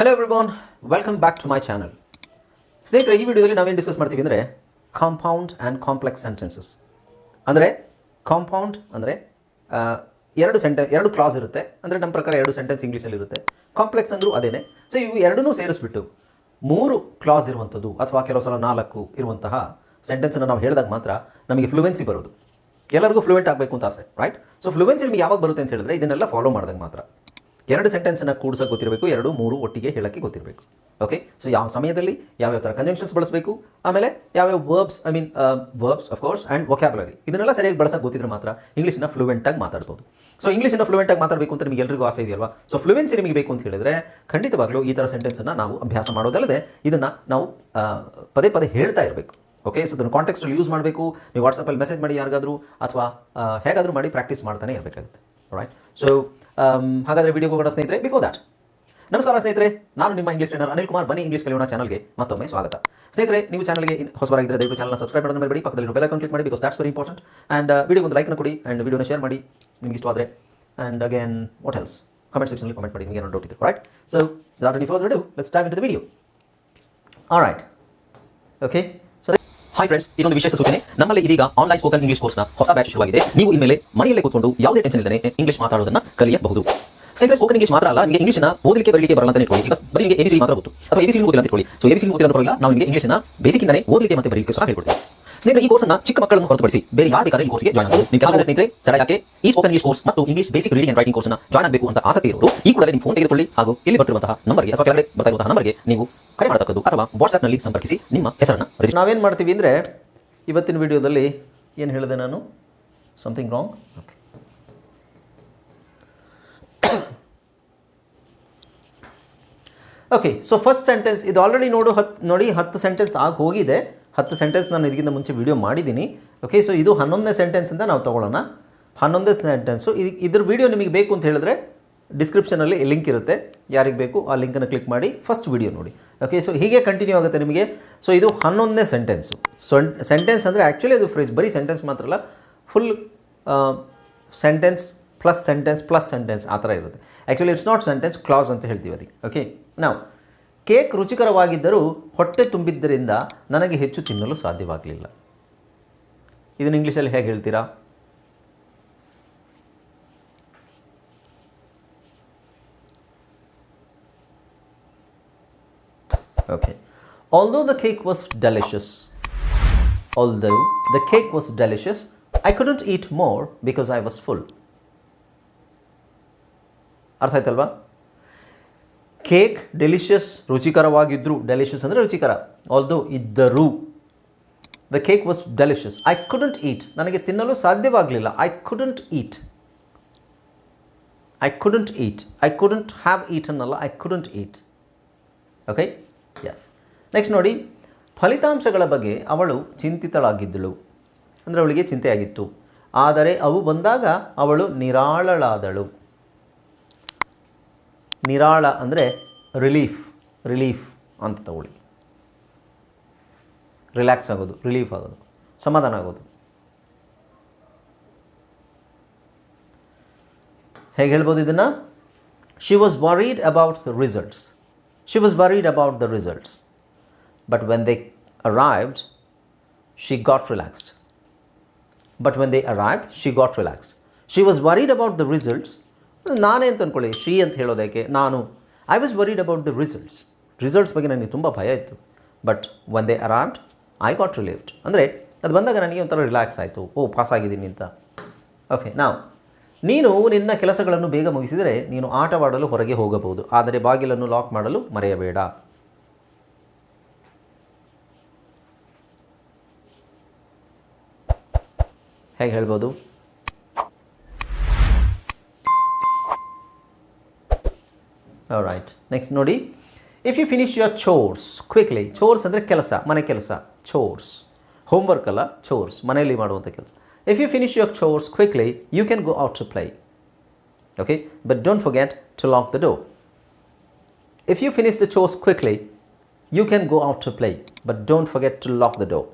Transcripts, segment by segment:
Hello everyone welcome back to my channel ಸ್ನೇಹಿತರೆ, ಈ ವಿಡಿಯೋದಲ್ಲಿ ನಾವೇನು ಡಿಸ್ಕಸ್ ಮಾಡ್ತೀವಿ ಅಂದರೆ ಕಾಂಪೌಂಡ್ ಆ್ಯಂಡ್ ಕಾಂಪ್ಲೆಕ್ಸ್ ಸೆಂಟೆನ್ಸಸ್ ಅಂದರೆ ಕಾಂಪೌಂಡ್ ಅಂದರೆ ಎರಡು ಸೆಂಟೆ ಎರಡು ಕ್ಲಾಸ್ ಇರುತ್ತೆ. ಅಂದರೆ ನಮ್ಮ ಪ್ರಕಾರ ಎರಡು ಸೆಂಟೆನ್ಸ್ ಇಂಗ್ಲೀಷಲ್ಲಿ ಇರುತ್ತೆ. ಕಾಂಪ್ಲೆಕ್ಸ್ ಅಂದರೂ ಅದೇನೆ. ಸೊ ಇವು ಎರಡನ್ನೂ ಸೇರಿಸ್ಬಿಟ್ಟು ಮೂರು ಕ್ಲಾಸ್ ಇರುವಂಥದ್ದು ಅಥವಾ ಕೆಲವು ಸಲ ನಾಲ್ಕು ಇರುವಂತಹ ಸೆಂಟೆನ್ಸನ್ನು ನಾವು ಹೇಳಿದಾಗ ಮಾತ್ರ ನಮಗೆ ಫ್ಲೂಯೆನ್ಸಿ ಬರೋದು. ಎಲ್ಲರಿಗೂ ಫ್ಲೂಯೆಂಟ್ ಆಗಬೇಕು ಅಂತ ಆಸೆ ರೈಟ್ ಸೊ ಫ್ಲೂಯೆನ್ಸಿ ನಿಮಗೆ ಯಾವಾಗ ಬರುತ್ತೆ ಅಂತ ಹೇಳಿದ್ರೆ ಇದನ್ನೆಲ್ಲ ಫಾಲೋ ಮಾಡಿದಾಗ ಮಾತ್ರ. ಎರಡು ಸೆಂಟೆನ್ಸನ್ನು ಕೂಡಿಸೋಕೆ ಗೊತ್ತಿರಬೇಕು, ಎರಡು, ಮೂರು ಒಟ್ಟಿಗೆ ಹೇಳೋಕ್ಕೆ ಗೊತ್ತಿರಬೇಕು. ಓಕೆ ಸೊ ಯಾವ ಸಮಯದಲ್ಲಿ ಯಾವ್ಯಾವ ಥರ ಕಂಜಂಕ್ಷನ್ಸ್ ಬಳಸಬೇಕು, ಆಮೇಲೆ ಯಾವ್ಯಾವ verbs I mean verbs of course and vocabulary ಇದನ್ನೆಲ್ಲ ಸರಿಯಾಗಿ ಬಳಸೋಕೆ ಗೊತ್ತಿದ್ರೆ ಮಾತ್ರ ಇಂಗ್ಲೀಷನ್ನ ಫ್ಲೂವೆಂಟಾಗಿ ಮಾತಾಡ್ಬೋದು. ಸೊ ಇಂಗ್ಲೀಷನ್ನ ಫ್ಲೂಯೆಂಟಾಗಿ ಮಾತಾಡಬೇಕು ಅಂತ ನಿಮಗೆ ಎಲ್ಲರಿಗೂ ಆಸೆ ಇದೆಯಲ್ವಾ? ಸೊ ಫ್ಲೂಯೆನ್ಸಿ ನಿಮಗೆ ಬೇಕು ಅಂತ ಹೇಳಿದ್ರೆ, ಖಂಡಿತವಾಗ್ಲೂ ಈ ಥರ ಸೆಂಟೆನ್ಸನ್ನು ನಾವು ಅಭ್ಯಾಸ ಮಾಡೋದಲ್ಲದೆ ಇದನ್ನು ನಾವು ಪದೇ ಪದೇ ಹೇಳ್ತಾ ಇರಬೇಕು. ಓಕೆ ಸೊ ಅದನ್ನು ಕಾಂಟೆಕ್ಸ್ಟಲ್ಲಿ ಯೂಸ್ ಮಾಡಬೇಕು. ನೀವು ವಾಟ್ಸಪ್ಪಲ್ಲಿ ಮೆಸೇಜ್ ಮಾಡಿ ಯಾರಿಗಾದರೂ, ಅಥವಾ ಹೇಗಾದರೂ ಮಾಡಿ ಪ್ರಾಕ್ಟೀಸ್ ಮಾಡ್ತಾನೆ ಇರಬೇಕಾಗುತ್ತೆ. ರೈಟ್ ಸೊ ಹಾಗಾದರೆ ವಿಡಿಯೋ ಕೂಡ ಸ್ನೇಹಿತರೆ ಬಿಫೋರ್ ದಟ್ ನಮಸ್ಕಾರ ಸ್ನೇಹಿತರೆ, ನಾನು ನಿಮ್ಮ ಇಂಗ್ಲೀಷ್ ಟ್ರೈನರ್ ಅನಿಲ್ ಕುಮಾರ್. ಬನ್ನಿ ಇಂಗ್ಲೀಷ್ ಕಲಿಯೋಣ ಚಾನಲ್ಗೆ ಮತ್ತೊಮ್ಮೆ ಸ್ವಾಗತ. ಸ್ನೇಹಿತರೆ, ನೀವು ಚಾನಲ್ಗೆ ಹೊಸಬರಾಗಿದ್ದರೆ ದಯವಿಟ್ಟು ಚಾನಲ್ ಸಬ್ಸ್ಕ್ರೈಬ್ ಮಾಡೋದನ್ನ ಮರಿಬೇಡಿ. ಪಕ್ಕದಲ್ಲಿ ಬೆಲ್ ಐಕಾನ್ ಕ್ಲಿಕ್ ಮಾಡಿ because that's very important and video ಒಂದು ಲೈಕ್ನ ಕೊಡಿ ಆ್ಯಂಡ್ ವಿಡಿಯೋನ ಶೇರ್ ಮಾಡಿ. ನಿಮಗೆ ಇಷ್ಟವಾದರೆ. And again what else comment ಸೆಕ್ಷನಲ್ಲಿ ಕಮೆಂಟ್ ಮಾಡಿ. ನಿಮಗೆ ಏನೋ ಡೌಟ್ ಇದೆ right so that any further do let's time in the video all right okay hi friends ಇದೊಂದು ವಿಶೇಷ ಸೂಚನೆ. ನಮ್ಮಲ್ಲಿ ಇದೀಗ ಆನ್ಲೈನ್ ಸ್ಪೋಕನ್ ಇಂಗ್ಲಿಷ್ ಕೋರ್ಸ್ನ ಹೊಸ ಬ್ಯಾಚ್ ಶುರುವಾಗಿದೆ. ನೀವು ಇನ್ಮೇಲೆ ಮನೆಯಲ್ಲೇ ಕೂತ್ಕೊಂಡು ಯಾವುದೇ ಟೆನ್ಷನ್ ಇಲ್ಲದೆ ಇಂಗ್ಲಿಷ್ ಮಾತಾಡೋದನ್ನ ಕಲಿಯಬಹುದು. ಸ್ನೇಹಿತರೆ ಸ್ಪೋಕನ್ ಇಂಗ್ಲಿಷ್ ಮಾತ್ರ ಅಲ್ಲ, ನಿಮಗೆ ಇಂಗ್ಲಿಷ್ನ ಓದಲಿಕ್ಕೆ ಬರಲಿಕ್ಕೆ ಬರಲ್ಲ ಅಂತ ಇಟ್ಕೊಳ್ಳಿ. ಬರೀ ಎಬಿಸಿ ಮಾತ್ರ ಗೊತ್ತು. ಅಥವಾ ಎಬಿಸಿ ಓದಿಲ್ಲ ಅಂತ ಇಟ್ಕೊಳ್ಳಿ. ಸೊ ಎಬಿಸಿ ಓದಿಲ್ಲ ನಾವು ನಿಮಗೆ ಇಂಗ್ಲಿಷ್ನ ಬೇಸಿಕ್ಕಿಂದಲೇ ಓದಲಿಕ್ಕೆ ಮತ್ತೆ ಬರಲಿಕ್ಕೆ ಸಹ ಹೇಳ್ಕೊಡ್ತೀವಿ. ಸ್ನೇಹಿತರೆ, ಈ ಕೋರ್ಸ್ ಅನ್ನ ಚಿಕ್ಕ ಮಕ್ಕಳನ್ನು ಹೊರತುಪಡಿಸಿ ಬೇರೆ ಯಾರು ಬೇಕಾದ್ರೆ ಈ ಕೋರ್ಸ್ಗೆ ಜಾಯ್ನ್ ಆಗಬಹುದು ನಿಮ್ಮ ಕೆಲವು ಸ್ನೇಹಿತರೆ ತಡ ಯಾಕೆ ಈ ಸ್ಪೋಕನ್ ಇಂಗ್ಲಿಷ್ ಕೋರ್ಸ್ ಮತ್ತು English basic reading and writing ಕೋರ್ಸ್ನ ಜಾಯ್ನ್ ಆಗಬೇಕು ಅಂತ ಆಸಕ್ತಿ ಇರೋರು, ಈ ಕೂಡಲೇ ನಿಮ್ಮ ಫೋನ್ ತೆಗೆದುಕೊಳ್ಳಿ ಹಾಗೂ ಇಲ್ಲಿ ಬರ್ತಿರುವಂತಹ ನಂಬರ್ಗೆ ಅಥವಾ ಕೆಳಗಡೆ ಬರ್ತಾ ಇರುವಂತಹ ನಂಬರ್ಗೆ ನೀವು ಕರೆ ಮಾಡತಕ್ಕದ್ದು ಅಥವಾ ವಾಟ್ಸ್ಆಪ್ನಲ್ಲಿ ಸಂಪರ್ಕಿಸಿ ನಿಮ್ಮ ಹೆಸರನ್ನು ನಾವೇನು ಮಾಡ್ತೀವಿ ಅಂದರೆ ಇವತ್ತಿನ ವಿಡಿಯೋದಲ್ಲಿ ಏನು ಹೇಳಿದೆ ನಾನು? Something wrong okay okay so first sentence ಇದು ಆಲ್ರೆಡಿ ನೋಡು ಹತ್ತು ನೋಡಿ ಹತ್ತು ಸೆಂಟೆನ್ಸ್ ಆಗಿ ಹೋಗಿದೆ. ಹತ್ತು ಸೆಂಟೆನ್ಸ್ ನಾನು ಇದಕ್ಕಿಂತ ಮುಂಚೆ ವಿಡಿಯೋ ಮಾಡಿದ್ದೀನಿ. ಓಕೆ ಸೊ ಇದು ಹನ್ನೊಂದನೇ ಸೆಂಟೆನ್ಸಿಂದ ನಾವು ತೊಗೊಳ್ಳೋಣ. ಹನ್ನೊಂದೇ ಸೆಂಟೆನ್ಸು ಇದು ಇದ್ರ ವಿಡಿಯೋ ನಿಮಗೆ ಬೇಕು ಅಂತ ಹೇಳಿದ್ರೆ ಡಿಸ್ಕ್ರಿಪ್ಷನಲ್ಲಿ ಲಿಂಕ್ ಇರುತ್ತೆ. ಯಾರಿಗೆ ಬೇಕು, ಆ ಲಿಂಕನ್ನು ಕ್ಲಿಕ್ ಮಾಡಿ ಫಸ್ಟ್ ವಿಡಿಯೋ ನೋಡಿ. ಓಕೆ ಸೊ ಹೀಗೆ ಕಂಟಿನ್ಯೂ ಆಗುತ್ತೆ ನಿಮಗೆ. ಸೊ ಇದು ಹನ್ನೊಂದನೇ ಸೆಂಟೆನ್ಸು ಸೆಂಟೆನ್ಸ್ ಅಂದರೆ ಆ್ಯಕ್ಚುಲಿ ಅದು ಫ್ರೇಸ್ ಬರೀ ಸೆಂಟೆನ್ಸ್ ಮಾತ್ರ ಅಲ್ಲ full sentence plus sentence plus sentence ಆ ಥರ ಇರುತ್ತೆ. Actually it's not sentence clause ಅಂತ ಹೇಳ್ತೀವಿ ಅದಕ್ಕೆ. ಓಕೆ ನಾವು ಕೇಕ್ ರುಚಿಕರವಾಗಿದ್ದರೂ ಹೊಟ್ಟೆ ತುಂಬಿದ್ದರಿಂದ ನನಗೆ ಹೆಚ್ಚು ತಿನ್ನಲು ಸಾಧ್ಯವಾಗಲಿಲ್ಲ ಇದನ್ನು ಇಂಗ್ಲೀಷಲ್ಲಿ ಹೇಗೆ ಹೇಳ್ತೀರಾ okay Although the cake was delicious, although the cake was delicious, I couldn't eat more because I was full. ಅರ್ಥ ಆಯ್ತಲ್ವಾ ಕೇಕ್ ಡೆಲಿಷಿಯಸ್ ರುಚಿಕರವಾಗಿದ್ದರು ಡೆಲಿಷಿಯಸ್ ಅಂದರೆ ರುಚಿಕರ. ಆಲ್ದೋ ಇದ್ದರು. The cake was delicious I couldn't eat ನನಗೆ ತಿನ್ನಲು ಸಾಧ್ಯವಾಗಲಿಲ್ಲ. I couldn't eat I couldn't eat I couldn't have eat ಅನ್ನಲ್ಲ. I couldn't eat okay yes next ನೋಡಿ. ಫಲಿತಾಂಶಗಳ ಬಗ್ಗೆ ಅವಳು ಚಿಂತಿತಳಾಗಿದ್ದಳು. ಅಂದರೆ ಅವಳಿಗೆ ಚಿಂತೆಯಾಗಿತ್ತು. ಆದರೆ ಅವು ಬಂದಾಗ ಅವಳು ನಿರಾಳಳಾದಳು. ನಿರಾಳ ಅಂದರೆ ರಿಲೀಫ್ ರಿಲೀಫ್ ಅಂತ ತಗೊಳ್ಳಿ. ರಿಲ್ಯಾಕ್ಸ್ ಆಗೋದು ರಿಲೀಫ್ ಆಗೋದು, ಸಮಾಧಾನ ಆಗೋದು. ಹೇಗೆ ಹೇಳ್ಬೋದು ಇದನ್ನು? She was worried about the results she was worried about the results but when they arrived she got relaxed but when they arrived she got relaxed she was worried about the results ನಾನೇ ಅಂತ ಅಂದ್ಕೊಳ್ಳಿ ಶ್ರೀ ಅಂತ ಹೇಳೋದಕ್ಕೆ ನಾನು I was worried about the results results ಬಗ್ಗೆ ನನಗೆ ತುಂಬ ಭಯ ಇತ್ತು. But when they arrived I got relieved ಅಂದರೆ ಅದು ಬಂದಾಗ ನನಗೆ ಒಂಥರ ರಿಲ್ಯಾಕ್ಸ್ ಆಯಿತು. ಓ ಪಾಸ್ ಆಗಿದ್ದೀನಿ ಅಂತ. ಓಕೆ ನಾವು ನೀನು ನಿನ್ನ ಕೆಲಸಗಳನ್ನು ಬೇಗ ಮುಗಿಸಿದರೆ ನೀನು ಆಟವಾಡಲು ಹೊರಗೆ ಹೋಗಬಹುದು. ಆದರೆ ಬಾಗಿಲನ್ನು ಲಾಕ್ ಮಾಡಲು ಮರೆಯಬೇಡ. ಹೇಗೆ ಹೇಳ್ಬೋದು? ರೈಟ್ ನೆಕ್ಸ್ಟ್ ನೋಡಿ if you finish your chores quickly chores ಅಂದರೆ ಕೆಲಸ ಮನೆ ಕೆಲಸ ಚೋರ್ಸ್ ಹೋಮ್ವರ್ಕ್ ಅಲ್ಲ ಚೋರ್ಸ್ ಮನೆಯಲ್ಲಿ ಮಾಡುವಂಥ ಕೆಲಸ if you finish your chores quickly you can go out to play okay but don't forget to lock the door if you finish the chores quickly you can go out to play but don't forget to lock the door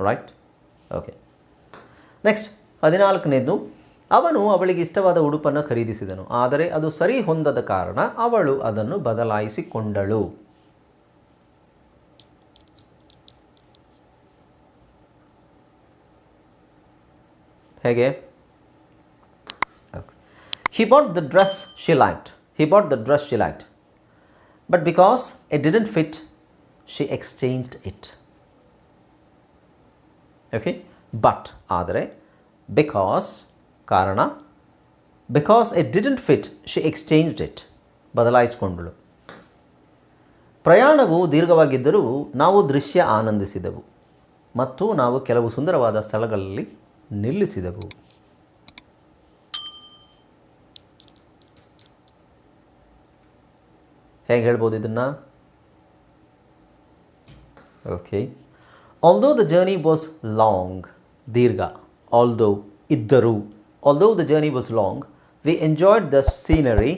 right okay next ಹದಿನಾಲ್ಕನೇದು ಅವನು ಅವಳಿಗೆ ಇಷ್ಟವಾದ ಉಡುಪನ್ನು ಖರೀದಿಸಿದನು. ಆದರೆ ಅದು ಸರಿ ಹೊಂದದ ಕಾರಣ ಅವಳು ಅದನ್ನು ಬದಲಾಯಿಸಿಕೊಂಡಳು. ಹೇಗೆ? He bought the dress she liked. He bought the dress she liked. But because it didn't fit she exchanged it okay but ಆದರೆ ಬಿಕಾಸ್ ಕಾರಣ? Because it didn't fit she exchanged it ಬದಲಾಯಿಸಿಕೊಂಡಳು. ಪ್ರಯಾಣವು ದೀರ್ಘವಾಗಿದ್ದರೂ ನಾವು ದೃಶ್ಯ ಆನಂದಿಸಿದೆವು ಮತ್ತು ನಾವು ಕೆಲವು ಸುಂದರವಾದ ಸ್ಥಳಗಳಲ್ಲಿ ನಿಲ್ಲಿಸಿದೆವು. ಹೇಗೆ ಹೇಳ್ಬೋದು ಇದನ್ನು? Okay although the journey was long ದೀರ್ಘ ಆಲ್ದೋ ಇದ್ದರು although the journey was long we enjoyed the scenery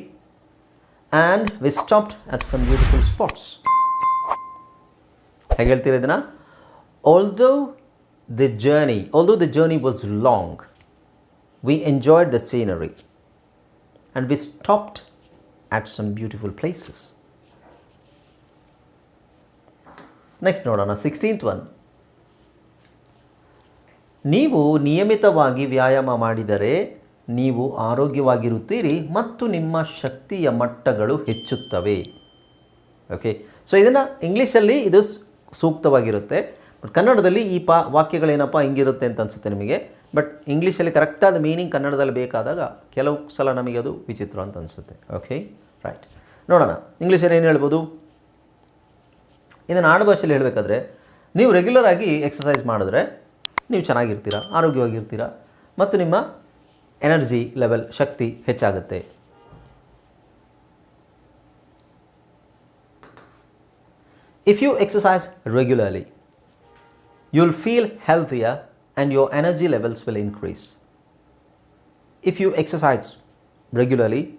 and we stopped at some beautiful spots ಹೇಗೆ ಹೇಳ್ತೀರಾ ಇದನ್ನು although the journey although the journey was long we enjoyed the scenery and we stopped at some beautiful places. Next ನೋಡೋಣ sixteenth one ನೀವು ನಿಯಮಿತವಾಗಿ ವ್ಯಾಯಾಮ ಮಾಡಿದರೆ ನೀವು ಆರೋಗ್ಯವಾಗಿರುತ್ತೀರಿ ಮತ್ತು ನಿಮ್ಮ ಶಕ್ತಿಯ ಮಟ್ಟಗಳು ಹೆಚ್ಚುತ್ತವೆ. ಓಕೆ ಸೊ ಇದನ್ನು ಇಂಗ್ಲೀಷಲ್ಲಿ ಇದು ಸೂಕ್ತವಾಗಿರುತ್ತೆ. ಬಟ್ ಕನ್ನಡದಲ್ಲಿ ಈ ಪಾ, ವಾಕ್ಯಗಳೇನಪ್ಪ ಹಿಂಗಿರುತ್ತೆ ಅಂತ ಅನಿಸುತ್ತೆ ನಿಮಗೆ. ಬಟ್ ಇಂಗ್ಲೀಷಲ್ಲಿ ಕರೆಕ್ಟಾದ ಮೀನಿಂಗ್ ಕನ್ನಡದಲ್ಲಿ ಬೇಕಾದಾಗ ಕೆಲವು ಸಲ ನಮಗೆ ಅದು ವಿಚಿತ್ರ ಅಂತ ಅನಿಸುತ್ತೆ. ಓಕೆ ರೈಟ್ ನೋಡೋಣ. ಇಂಗ್ಲೀಷಲ್ಲಿ ಏನು ಹೇಳ್ಬೋದು? ಇದನ್ನು ಆಡುಭಾಷೆಯಲ್ಲಿ ಹೇಳಬೇಕಾದ್ರೆ, ನೀವು ರೆಗ್ಯುಲರ್ ಆಗಿ ಎಕ್ಸಸೈಸ್ ಮಾಡಿದ್ರೆ ನೀವು ಚೆನ್ನಾಗಿರ್ತೀರ ಆರೋಗ್ಯವಾಗಿರ್ತೀರ ಮತ್ತು ನಿಮ್ಮ ಎನರ್ಜಿ ಲೆವೆಲ್ ಶಕ್ತಿ ಹೆಚ್ಚಾಗುತ್ತೆ If you exercise regularly, you'll feel healthier and your energy levels will increase. If you exercise regularly,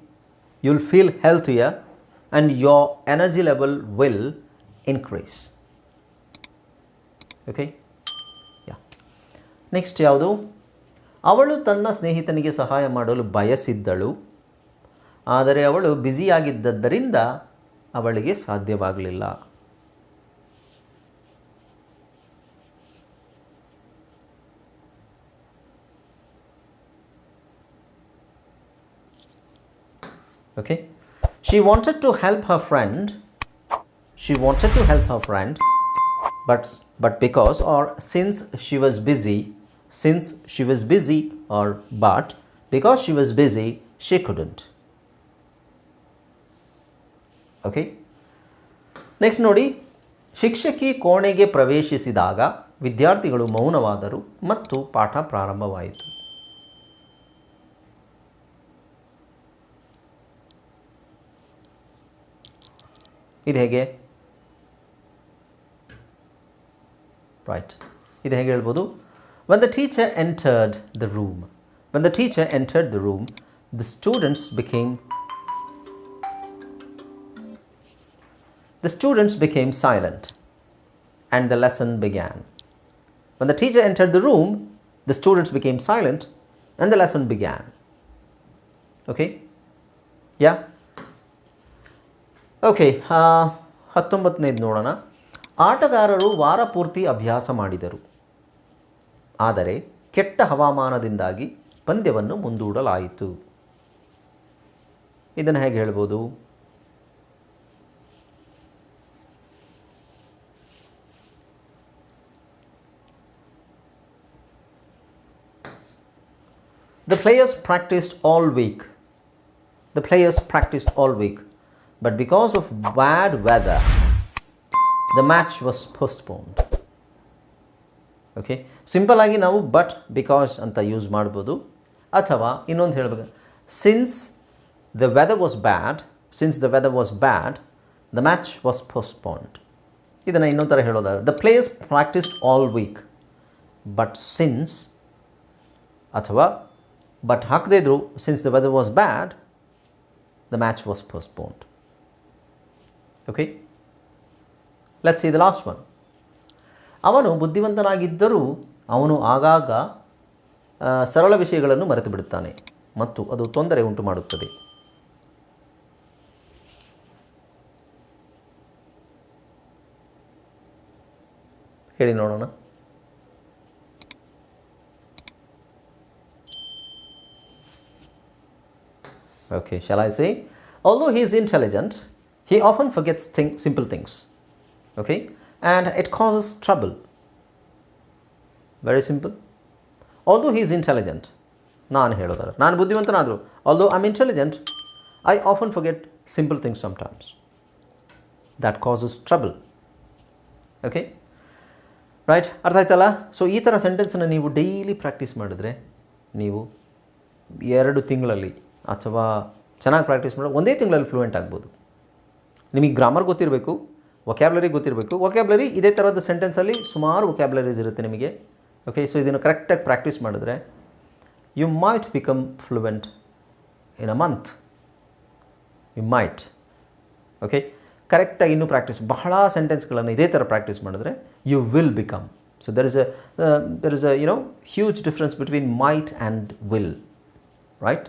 you'll feel healthier and your energy level will increase. Okay? Next ಯಾವುದು? ಅವಳು ತನ್ನ ಸ್ನೇಹಿತನಿಗೆ ಸಹಾಯ ಮಾಡಲು ಬಯಸಿದ್ದಳು. ಆದರೆ ಅವಳು ಬ್ಯುಸಿಯಾಗಿದ್ದದ್ದರಿಂದ ಅವಳಿಗೆ ಸಾಧ್ಯವಾಗಲಿಲ್ಲ. Okay she wanted to help her friend she wanted to help her friend but but because or since she was busy, since she was busy or but because she was busy, she couldn't. Okay next ನೋಡಿ ಶಿಕ್ಷಕಿ ಕೋಣೆಗೆ ಪ್ರವೇಶಿಸಿದಾಗ ವಿದ್ಯಾರ್ಥಿಗಳು ಮೌನವಾದರು ಮತ್ತು ಪಾಠ ಪ್ರಾರಂಭವಾಯಿತು. ಇದು ಹೇಗೆ? ರೈಟ್ ಇದು ಹೇಗೆ ಹೇಳ್ಬೋದು? When the teacher entered the room when the teacher entered the room the students became The students became silent and the lesson began. When the teacher entered the room, the students became silent and the lesson began. Okay? Yeah? Okay ಹತ್ತೊಂಬತ್ತನೇದು ನೋಡೋಣ ಆಟಗಾರರು ವಾರ ಪೂರ್ತಿ ಅಭ್ಯಾಸ ಮಾಡಿದರು ಆದರೆ ಕೆಟ್ಟ ಹವಾಮಾನದಿಂದಾಗಿ ಪಂದ್ಯವನ್ನು ಮುಂದೂಡಲಾಯಿತು. ಇದನ್ನು ಹೇಗೆ ಹೇಳ್ಬೋದು? The players practised all week the players practised all week but because of bad weather the match was postponed okay simple ಆಗಿ ನಾವು ಬಟ್ ಬಿಕಾಸ್ ಅಂತ ಯೂಸ್ ಮಾಡ್ಬೋದು. ಅಥವಾ ಇನ್ನೊಂದು ಹೇಳಬೇಕು. Since the weather was bad since the weather was bad the match was postponed ಇದನ್ನು ಇನ್ನೊಂದು ಥರ ಹೇಳೋದಾದ್ರೆ the players practised all week but since ಅಥವಾ ಬಟ್ ಹಾಕದೇ ಇದ್ರು since the weather was bad the match was postponed okay let's see the last one ಅವನು ಬುದ್ಧಿವಂತನಾಗಿದ್ದರೂ ಅವನು ಆಗಾಗ ಸರಳ ವಿಷಯಗಳನ್ನು ಮರೆತು ಬಿಡುತ್ತಾನೆ ಮತ್ತು ಅದು ತೊಂದರೆ ಉಂಟು ಮಾಡುತ್ತದೆ ಹೇಳಿ ನೋಡೋಣ. Okay shall I see although he is intelligent he often forgets thing simple things okay and it causes trouble. Very simple. Although he is intelligent, ನಾನು ಹೇಳೋದಾದ್ರೆ ನಾನು ಬುದ್ಧಿವಂತನಾದರೂ although I am intelligent I often forget simple things sometimes that causes trouble okay right ಅರ್ಥ ಆಯ್ತಲ್ಲ? So ಈ ಥರ ಸೆಂಟೆನ್ಸನ್ನು ನೀವು daily practice ಮಾಡಿದರೆ ನೀವು ಎರಡು ತಿಂಗಳಲ್ಲಿ ಅಥವಾ ಚೆನ್ನಾಗಿ ಪ್ರಾಕ್ಟೀಸ್ ಮಾಡಿದ್ರೆ ಒಂದೇ ತಿಂಗಳಲ್ಲಿ ಫ್ಲೂಯೆಂಟ್ ಆಗ್ಬೋದು. ನಿಮಗೆ ಗ್ರಾಮರ್ ಗೊತ್ತಿರಬೇಕು ವೊಕ್ಯಾಬ್ಲರಿ ಗೊತ್ತಿರಬೇಕು. ವೊಕ್ಯಾಬ್ಲರಿ ಇದೇ ಥರದ ಸೆಂಟೆನ್ಸಲ್ಲಿ ಸುಮಾರು ವೊಕ್ಯಾಬ್ಲರೀಸ್ ಇರುತ್ತೆ ನಿಮಗೆ. ಓಕೆ ಸೊ ಇದನ್ನು ಕರೆಕ್ಟಾಗಿ ಪ್ರಾಕ್ಟೀಸ್ ಮಾಡಿದ್ರೆ you might become fluent in a month you might okay ಕರೆಕ್ಟಾಗಿ ಇನ್ನೂ ಪ್ರಾಕ್ಟೀಸ್ ಬಹಳ ಸೆಂಟೆನ್ಸ್ಗಳನ್ನು ಇದೇ ಥರ ಪ್ರಾಕ್ಟೀಸ್ ಮಾಡಿದ್ರೆ you will become so there is a there is a you know huge difference between might and will right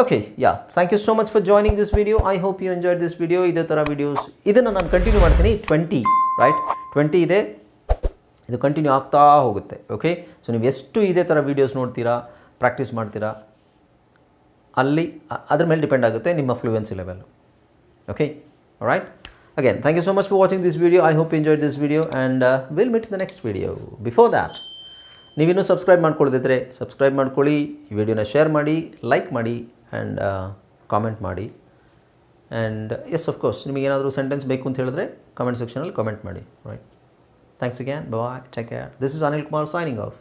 okay yeah thank you so much for joining this video I hope you enjoyed this video ಇದೇ ಥರ videos ಇದನ್ನು ನಾನು continue ಮಾಡ್ತೀನಿ. Twenty right twenty ಇದೆ. ಇದು continue ಆಗ್ತಾ ಹೋಗುತ್ತೆ. Okay so ನೀವು ಎಷ್ಟು ಇದೇ ಥರ ವೀಡಿಯೋಸ್ ನೋಡ್ತೀರಾ ಪ್ರಾಕ್ಟೀಸ್ ಮಾಡ್ತೀರಾ, ಅಲ್ಲಿ, ಅದರ ಮೇಲೆ ಡಿಪೆಂಡ್ ಆಗುತ್ತೆ ನಿಮ್ಮ fluency level okay right again thank you so much for watching this video I hope enjoyed this video and will meet the next video before that ನೀವಿನ್ನೂ ಸಬ್ಸ್ಕ್ರೈಬ್ ಮಾಡ್ಕೊಳ್ದಿದ್ರೆ ಸಬ್ಸ್ಕ್ರೈಬ್ ಮಾಡ್ಕೊಳ್ಳಿ, ಈ ವಿಡಿಯೋನ ಶೇರ್ ಮಾಡಿ ಲೈಕ್ ಮಾಡಿ. And comment ಮಾಡಿ. And yes of course ನಿಮಗೇನಾದರೂ sentence ಬೇಕು ಅಂತ ಹೇಳಿದ್ರೆ ಕಮೆಂಟ್ ಸೆಕ್ಷನಲ್ಲಿ ಕಮೆಂಟ್ ಮಾಡಿ. Right thanks again bye take care this is Anil Kumar signing off